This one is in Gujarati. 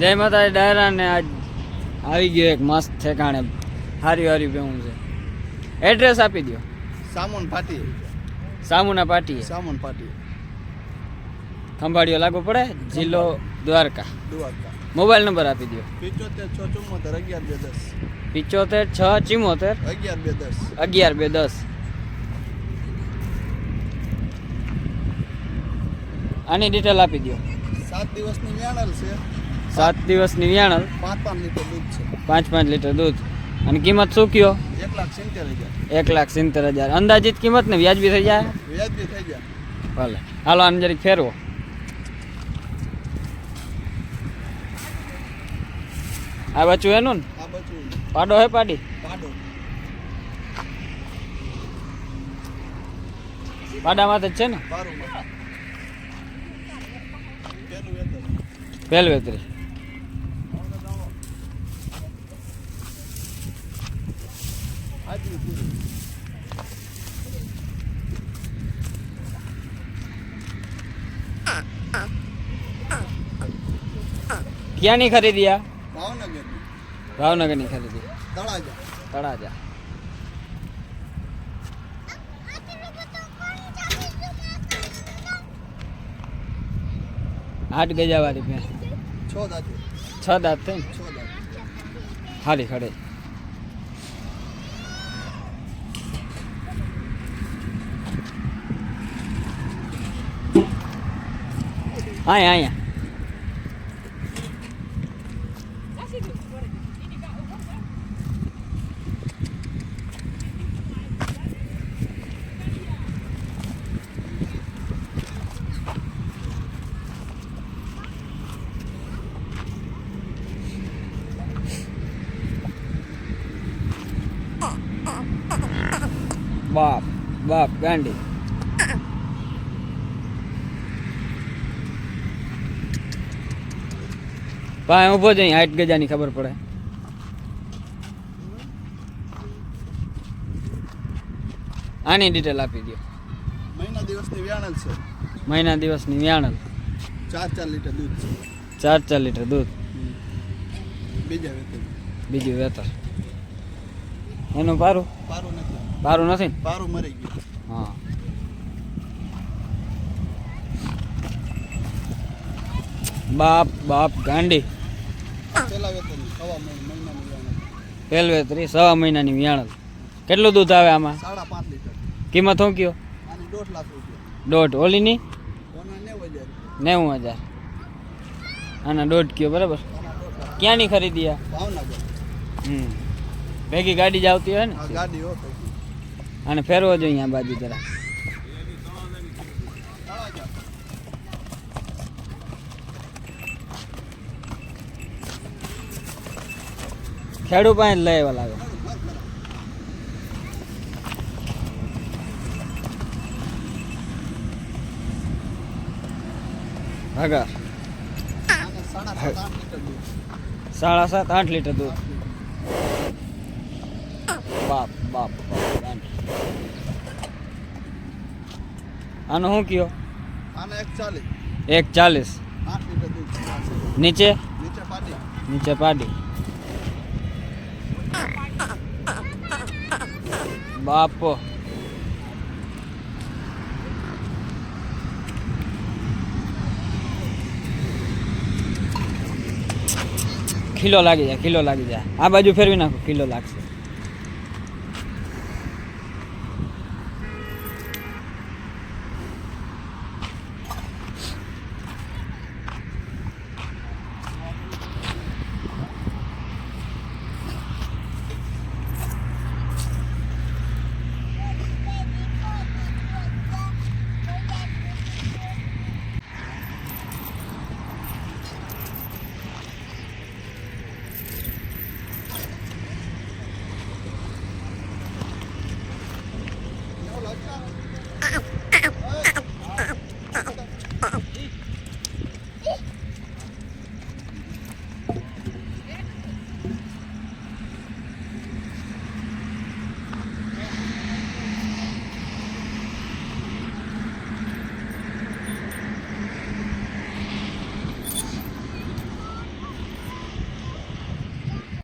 જય માતાજી ડાયરા ને આજ આવી ગયો એક મસ્ત ઠેકાણે. હારી હારી બેવું છે. એડ્રેસ આપી દો સામુન પાટી સામુના પાટી સામુન પાટી ખંભાળીઓ લાગુ પડે? જિલ્લો દ્વારકા. દ્વારકા. મોબાઈલ નંબર આપી દો પિચોતેર છ ચુમ્મોતેર અગિયાર બે દસ. પિચોતેર છ ચિમોતેર અગિયાર બે દસ. અગિયાર બે દસ. આની ડિટેલ આપી દો સાત દિવસની મેળલ છે. સાત દિવસની વ્યાણલ. પાંચ પાંચ લીટર દૂધ છે. પાંચ પાંચ લીટર દૂધ. અને કિંમત શું કયો? એક લાખ સિત્તેર હજાર. એક લાખ સિત્તેર હજાર. અંદાજિત કિંમત ને વ્યાજબી થઈ જાય? વ્યાજબી થઈ જાય. ભલે. હાલો આને જરીક ફેરવો. આ બચ્યું એનું ને? આ પાડો હે પાડી. પાડો. પાડામાં જ છે ને? પહેલ પેલું ક્યાંની ખરીદી આ? ભાવનગરની. ભાવનગરની ખરીદી. તળાજા. તળાજા. આઠ ગજાવાળી ભેંસ. છ દાંતે. છ દાંત થઈ ને હારી ખડે. અહીંયા અહીંયા બાપ બાપ ગાંડી. ભાઈ ઊભો જઈ આઠ ગજાની ખબર પડે. આની ડિટેલ આપી દો મહિના દિવસની વ્યાણલ છે. મહિના દિવસની વ્યાણલ ચાર ચાર લીટર દૂધ છે. ચાર ચાર લીટર દૂધ. બીજા વેતર બીજું વેતર એનું પારું? પારું નથી. પારું નથી? પારું મરી ગયું. હા. બાપ બાપ ગાંડી. પેલવેતરી સવા મહિનાની વ્યાણલ કેટલું દૂધ આવે આમાં? સાડા પાંચ લીટર. કિંમત શું કયો? દોઢ લાખ રૂપિયા. દોઢ. ઓલીની? નેવું હજાર આના દોઢ કયો બરાબર? ક્યાંની ખરીદી આ? ભાવનગર. હમ. ભેગી ગાડી જ આવતી હોય ને? ગાડી હો અને ફેરવો જોઈએ અહીંયા બાજુ જરા. ખેડૂ પાસે લઈ આવ્યા લાગે. હગા સાડા સાત આઠ લીટર દૂધ સાડા સાત આઠ લીટર દૂધ બાપ બાપ બાપ, ગાંઠ. આનો શું કયો આને એક ચાલીસ એક ચાલીસ આઠ લીટર દૂધ છે. નીચે નીચે પાટી નીચે પાડી બાપો ખીલો લાગી જાય ખીલો લાગી જાય આ બાજુ ફેરવી નાખો ખીલો લાગશે